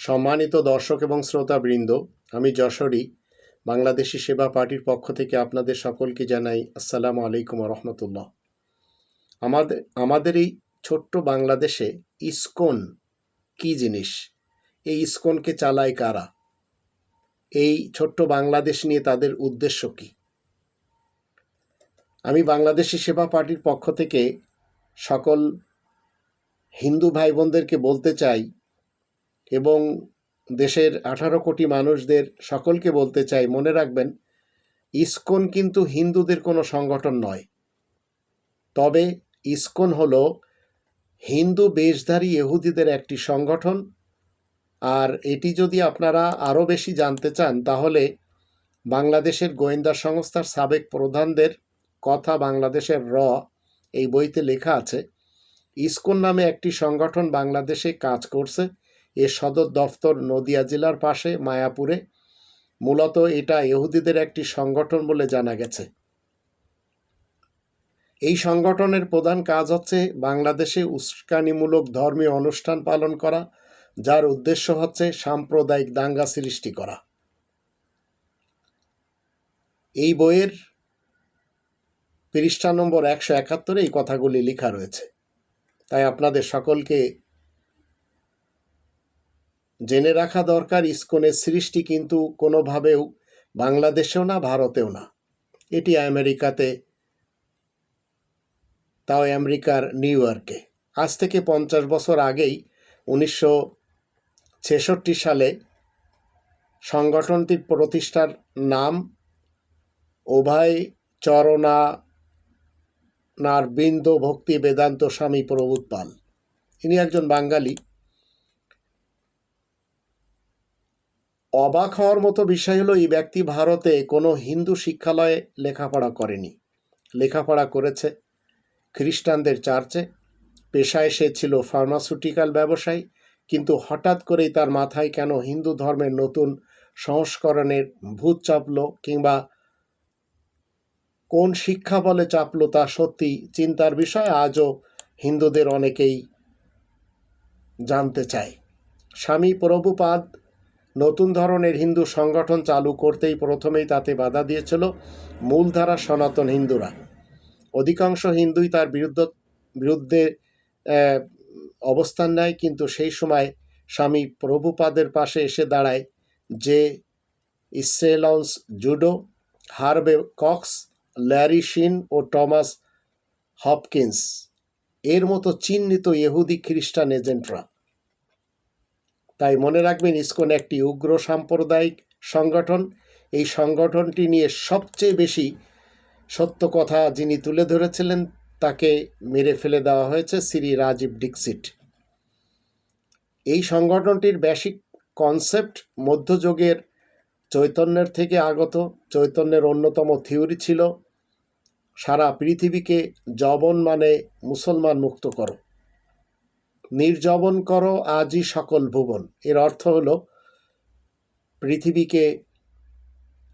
সম্মানিত দর্শক এবং শ্রোতাবৃন্দ, আমি যশোরী, বাংলাদেশি সেবা পার্টির পক্ষ থেকে আপনাদের সকলকে জানাই আসসালামু আলাইকুম রহমতুল্লাহ। আমাদের আমাদের এই ছোট্ট বাংলাদেশে ইসকন কি জিনিস? এই ইসকনকে চালায় কারা? এই ছোট্ট বাংলাদেশ নিয়ে তাদের উদ্দেশ্য কি? আমি বাংলাদেশি সেবা পার্টির পক্ষ থেকে সকল হিন্দু ভাই বোনদেরকে বলতে চাই এবং দেশের আঠারো কোটি মানুষদের সকলকে বলতে চাই, মনে রাখবেন, ইসকন কিন্তু হিন্দুদের কোনো সংগঠন নয়। তবে ইসকন হল হিন্দু বেশধারী ইহুদিদের একটি সংগঠন। আর এটি যদি আপনারা আরও বেশি জানতে চান, তাহলে বাংলাদেশের গোয়েন্দা সংস্থার সাবেক প্রধানদের কথা বাংলাদেশের র এই বইতে লেখা আছে, ইসকন নামে একটি সংগঠন বাংলাদেশে কাজ করছে। এর সদর দফতর নদিয়া জেলার পাশে, মায়াপুরে। মূলত এটা ইহুদিদের একটি সংগঠন বলে জানা গেছে। এই সংগঠনের প্রধান কাজ হচ্ছে বাংলাদেশে উস্কানিমূলক ধর্মীয় অনুষ্ঠান পালন করা, যার উদ্দেশ্য হচ্ছে সাম্প্রদায়িক দাঙ্গা সৃষ্টি করা। এই বইয়ের পৃষ্ঠা নম্বর একশো একাত্তরে এই কথাগুলি লেখা রয়েছে। তাই আপনাদের সকলকে জেনে রাখা দরকার, ইসকনের সৃষ্টি কিন্তু কোনোভাবেও বাংলাদেশেও না, ভারতেও না। এটি আমেরিকাতে, তাও আমেরিকার নিউ ইয়র্কে। আজ থেকে পঞ্চাশ বছর আগেই উনিশশো ছেষট্টি সালে সংগঠনটির প্রতিষ্ঠার নাম উভয় চরণা নার বৃন্দ ভক্তি বেদান্ত স্বামী প্রবোধ পাল। ইনি একজন বাঙালি। অবাক হওয়ার মতো বিষয় হলো, এই ব্যক্তি ভারতে কোনো হিন্দু শিক্ষালয়ে লেখাপড়া করেনি। লেখাপড়া করেছে খ্রিস্টানদের চার্চে। পেশায় সে ছিল ফার্মাসিউটিক্যাল ব্যবসায়ী, কিন্তু হঠাৎ করেই তার মাথায় কেন হিন্দু ধর্মের নতুন সংস্করণের ভূত চাপলো কিংবা কোন শিক্ষা বলে চাপলো তা সত্যি চিন্তার বিষয়, আজও হিন্দুদের অনেকেই জানতে চায়। স্বামী প্রভুপাদ নতুন ধরনের হিন্দু সংগঠন চালু করতেই প্রথমেই তাতে বাধা দিয়েছিল মূলধারা সনাতন হিন্দুরা। অধিকাংশ হিন্দুই তার বিরুদ্ধ, বিরুদ্ধে অবস্থান নেয়, কিন্তু সেই সময় স্বামী প্রভুপাদের পাশে এসে দাঁড়ায় যে ইসরেলন্স জুডো হার্বে কক্স, ল্যারি শিন ও টমাস হপকিন্স। এর মতো চিহ্নিত ইহুদি খ্রিস্টান এজেন্টরা। তাই মনে রাখবেন ইসকন একটি উগ্র সাম্প্রদায়িক সংগঠন। এই সংগঠনটি নিয়ে সবচেয়ে বেশি সত্য কথা যিনি তুলে ধরেছিলেন, তাকে মেরে ফেলে দেওয়া হয়েছে শ্রী রাজীব ডিক্সিট এই সংগঠনটির বেসিক কনসেপ্ট মধ্যযুগের চৈতন্যের থেকে আগত, চৈতন্যের অন্যতম থিওরি ছিল, সারা পৃথিবীকে জবন মানে মুসলমান মুক্ত করো। নির্জবন করো আজই সকল ভুবন। এর অর্থ হলো, পৃথিবীকে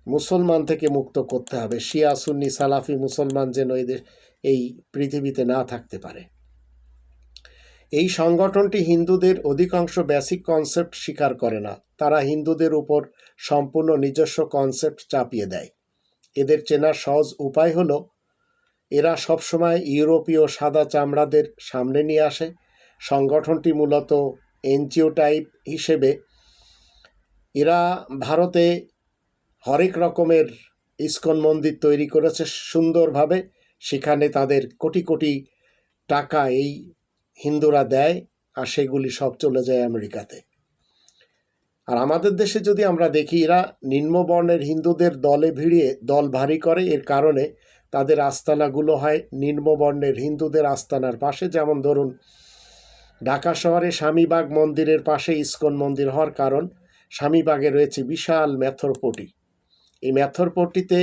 মুসলমান থেকে মুক্ত করতে হবে। শিয়া, সুন্নি, সালাফি, মুসলমান যেন এদের এই পৃথিবীতে না থাকতে পারে। এই সংগঠনটি হিন্দুদের অধিকাংশ বেসিক কনসেপ্ট স্বীকার করে না। তারা হিন্দুদের উপর সম্পূর্ণ নিজস্ব কনসেপ্ট চাপিয়ে দেয়। এদের চেনার সহজ উপায় হলো, এরা সবসময় ইউরোপীয় সাদা চামড়াদের সামনে নিয়ে আসে। সংগঠনটি মূলত এনজিও টাইপ হিসেবে। এরা ভারতে হরেক রকমের ইস্কন মন্দির তৈরি করেছে সুন্দরভাবে। সেখানে তাদের কোটি কোটি টাকা এই হিন্দুরা দেয় আর সেগুলি সব চলে যায় আমেরিকাতে। আর আমাদের দেশে যদি আমরা দেখি, এরা নিম্নবর্ণের হিন্দুদের দলে ভিড়িয়ে দল ভারী করে। এর কারণে তাদের আস্তানাগুলো হয় নিম্নবর্ণের হিন্দুদের আস্তানার পাশে। যেমন ধরুন ঢাকা শহরে স্বামীবাগ মন্দিরের পাশে ইস্কন মন্দির হওয়ার কারণ স্বামীবাগে রয়েছে বিশাল ম্যাথরপটি এই ম্যাথরপট্টিতে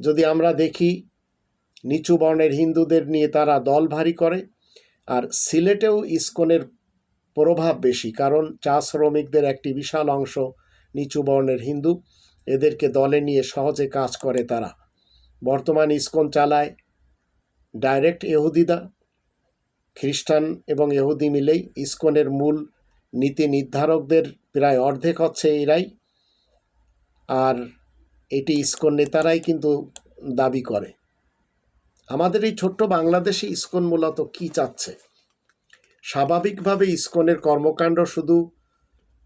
যদি আমরা দেখি, নিচু বর্ণের হিন্দুদের নিয়ে তারা দল ভারী করে আর সিলেটেও ইস্কনের প্রভাব বেশি, কারণ চা শ্রমিকদের একটি বিশাল অংশ নিচু বর্ণের হিন্দু, এদেরকে দলে নিয়ে সহজে কাজ করে তারা। বর্তমান ইস্কন চালায় ডাইরেক্ট এহুদিদা খ্রিস্টান এবং এহুদি মিলেই ইসকনের মূল নীতি নির্ধারকদের প্রায় অর্ধেক হচ্ছে এরাই। আর এটি ইস্কন নেতারাই কিন্তু দাবি করে। আমাদের এই ছোট্ট বাংলাদেশে ইস্কন মূলত কি চাচ্ছে? স্বাভাবিকভাবে ইস্কনের কর্মকাণ্ড শুধু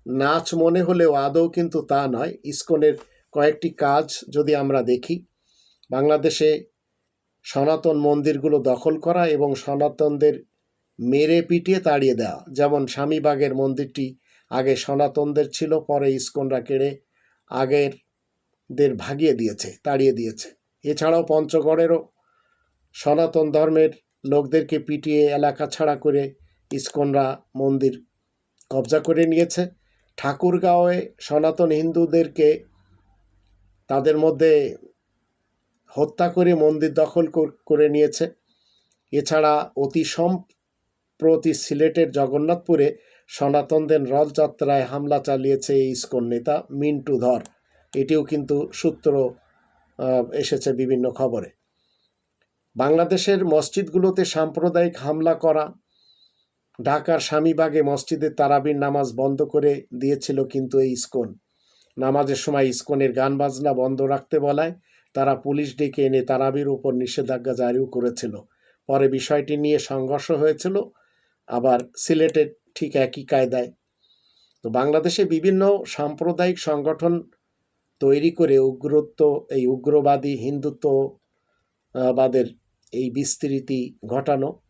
নাচ মনে হলেও আদৌ কিন্তু তা নয়, ইস্কনের কয়েকটি কাজ যদি আমরা দেখি, বাংলাদেশে সনাতন মন্দিরগুলো দখল করা এবং সনাতনদের মেরে পিটিয়ে তাড়িয়ে দেওয়া। যেমন স্বামীবাগের মন্দিরটি আগে সনাতনদের ছিল, পরে ইস্কনরা কেড়ে আগেরদের ভাগিয়ে দিয়েছে, তাড়িয়ে দিয়েছে। এছাড়াও পঞ্চগড়েরও সনাতন ধর্মের লোকদেরকে পিটিয়ে এলাকা ছাড়া করে ইস্কনরা মন্দির কবজা করে নিয়েছে। ঠাকুরগাঁওয়ে সনাতন হিন্দুদেরকে তাদের মধ্যে হত্যা করে মন্দির দখল করে নিয়েছে। এছাড়া অতি সম্প্রতি সিলেটের জগন্নাথপুরে সনাতনদের রথযাত্রায় হামলা চালিয়েছে এই ইস্কন নেতা মিন্টু ধর। এটিও কিন্তু সূত্র এসেছে বিভিন্ন খবরে। বাংলাদেশের মসজিদগুলোতে সাম্প্রদায়িক হামলা করা, ঢাকার স্বামীবাগে মসজিদে তারাবির নামাজ বন্ধ করে দিয়েছিল কিন্তু এই ইস্কন। নামাজের সময় ইস্কনের গান বাজনা বন্ধ রাখতে বলায় তারা পুলিশ ডেকে এনে তারাবির উপর নিষেধাজ্ঞা জারিও করেছিল। পরে বিষয়টি নিয়ে সংঘর্ষ হয়েছিল আবার সিলেটের ঠিক একই কায়দায়। তো বাংলাদেশে বিভিন্ন সাম্প্রদায়িক সংগঠন তৈরি করে উগ্রত্ব, এই উগ্রবাদী, হিন্দুত্ববাদের এই বিস্তৃতি ঘটানো,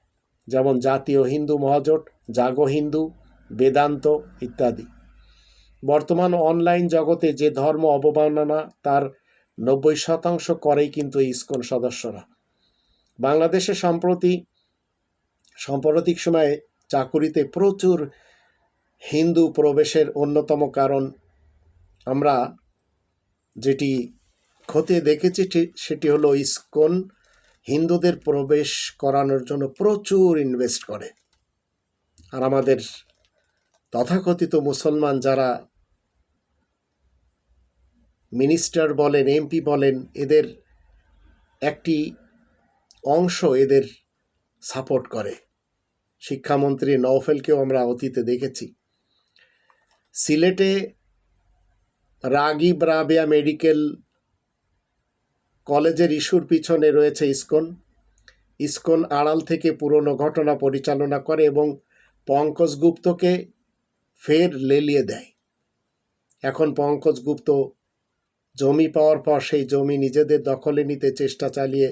যেমন জাতীয় হিন্দু মহাজোট, জাগো হিন্দু, বেদান্ত ইত্যাদি। বর্তমান অনলাইন জগতে যে ধর্ম অবমাননা, তার নব্বই শতাংশ করেই কিন্তু ইস্কন সদস্যরা। বাংলাদেশে সম্প্রতি সাম্প্রতিক সময়ে চাকুরিতে প্রচুর হিন্দু প্রবেশের অন্যতম কারণ আমরা যেটি খতিয়ে দেখেছি সেটি হলো ইস্কন হিন্দুদের প্রবেশ করানোর জন্য প্রচুর ইনভেস্ট করে। আর আমাদের তথাকথিত মুসলমান যারা মিনিস্টার বলেন এমপি বলেন, এদের একটি অংশ এদের সাপোর্ট করে। শিক্ষামন্ত্রী নওফেলকেও আমরা অতীতে দেখেছি। সিলেটে রাগিব রাবেয়া মেডিকেল কলেজের ইস্যুর পিছনে রয়েছে ইসকন। ইসকন আড়াল থেকে পুরনো ঘটনা পরিচালনা করে এবং পঙ্কজ গুপ্তকে ফের লেলিয়ে দেয়। এখন পঙ্কজ গুপ্ত জমি পাওয়ার পর সেই জমি নিজেদের দখলে নিতে চেষ্টা চালিয়ে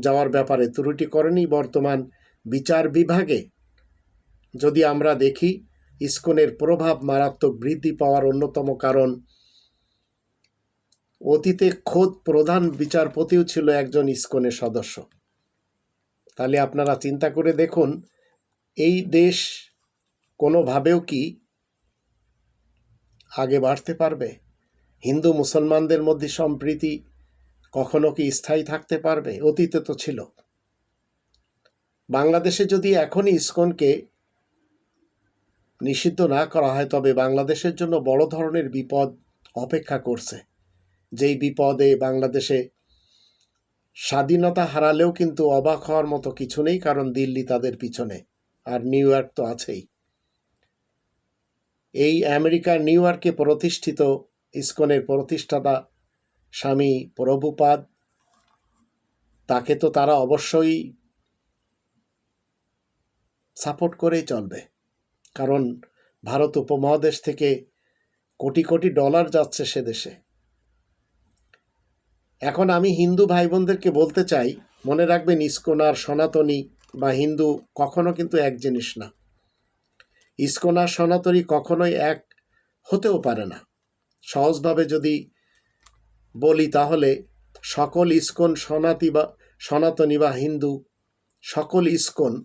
যাওয়ার ব্যাপারে ত্রুটি করেনি বর্তমান বিচার বিভাগে। যদি আমরা দেখি, ইস্কনের প্রভাব মারাত্মক বৃদ্ধি পাওয়ার অন্যতম কারণ অতীতে খোদ প্রধান বিচারপতিও ছিল একজন ইস্কনের সদস্য। তাহলে আপনারা চিন্তা করে দেখুন, এই দেশ কোনোভাবেও কি আগে বাড়তে পারবে? হিন্দু মুসলমানদের মধ্যে সম্প্রীতি কখনো কি স্থায়ী থাকতে পারবে? অতীতে তো ছিল। বাংলাদেশে যদি এখনই ইসকনকে নিষিদ্ধ না করা হয়, তবে বাংলাদেশের জন্য বড় ধরনের বিপদ অপেক্ষা করছে। যেই বিপদে বাংলাদেশে স্বাধীনতা হারালেও কিন্তু অবাক হওয়ার মতো কিছু নেই, কারণ দিল্লি তাদের পিছনে আর নিউ ইয়র্ক তো আছেই। এই আমেরিকার নিউ ইয়র্কে প্রতিষ্ঠিত, ইসকনের প্রতিষ্ঠাতা স্বামী প্রভুপাদ, তাকে তো তারা অবশ্যই সাপোর্ট করেই চলবে। কারণ ভারত উপমহাদেশ থেকে কোটি কোটি ডলার যাচ্ছে সে দেশে। এখন আমি হিন্দু ভাই বোনদেরকে বলতে চাই, মনে রাখবেন ইস্কন আর সনাতনী বা হিন্দু কখনো কিন্তু এক জিনিস না। ইস্কন আর সনাতনী কখনোই এক হতেও পারে না। সহজভাবে যদি বলি তাহলে, সকল ইস্কন সনাতি বা সনাতনী বা হিন্দু, সকল ইস্কন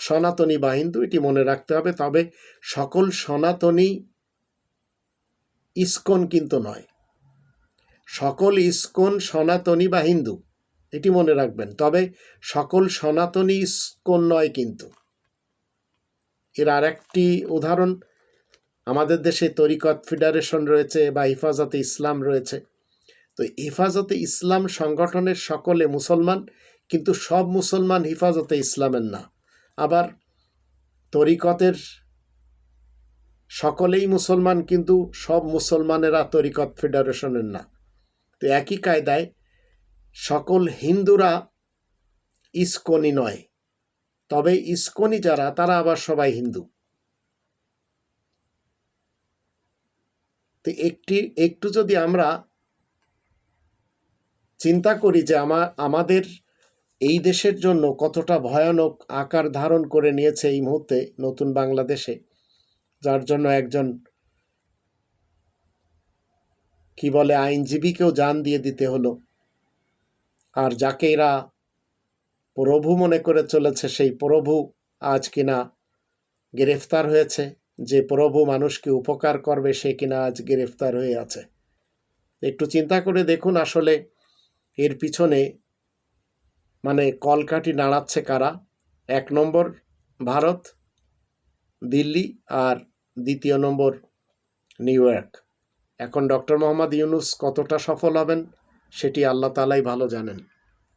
সনাতনী বা হিন্দু, এটি মনে রাখতে হবে। তবে সকল সনাতনী ইস্কন কিন্তু নয়। সকল ইস্কন সনাতনী বা হিন্দু, এটি মনে রাখবেন। তবে সকল সনাতনী ইস্কন নয় কিন্তু। এর আর একটি উদাহরণ, আমাদের দেশে তরিকত ফেডারেশন রয়েছে বা হিফাজতে ইসলাম রয়েছে। তো হেফাজতে ইসলাম সংগঠনের সকলে মুসলমান, কিন্তু সব মুসলমান হেফাজতে ইসলামের না। আবার তরিকতের সকলেই মুসলমান, কিন্তু সব মুসলমানেরা তরিকত ফেডারেশনের না। তো একই কায়দায় সকল হিন্দুরা ইস্কনি নয়, তবে ইস্কনি যারা, তারা আবার সবাই হিন্দু। তো একটি, একটু যদি আমরা চিন্তা করি যে আমা, আমাদের এই দেশের জন্য কতটা ভয়ানক আকার ধারণ করে নিয়েছে এই মুহূর্তে নতুন বাংলাদেশে, যার জন্য একজন কি বলে আইনজীবীকেও জান দিয়ে দিতে হলো। আর যাকে এরা প্রভু মনে করে চলেছে, সেই প্রভু আজ কিনা গ্রেফতার হয়েছে। যে প্রভু মানুষকে উপকার করবে, সে কিনা আজ গ্রেফতার হয়ে আছে। একটু চিন্তা করে দেখুন আসলে এর পিছনে মানে কলকাটি নাড়াচ্ছে কারা? এক নম্বর ভারত, দিল্লি আর দ্বিতীয় নম্বর নিউ ইয়র্ক। এখন ডক্টর মোহাম্মদ ইউনুস কতটা সফল হবেন, সেটি আল্লাহ তালাই ভালো জানেন।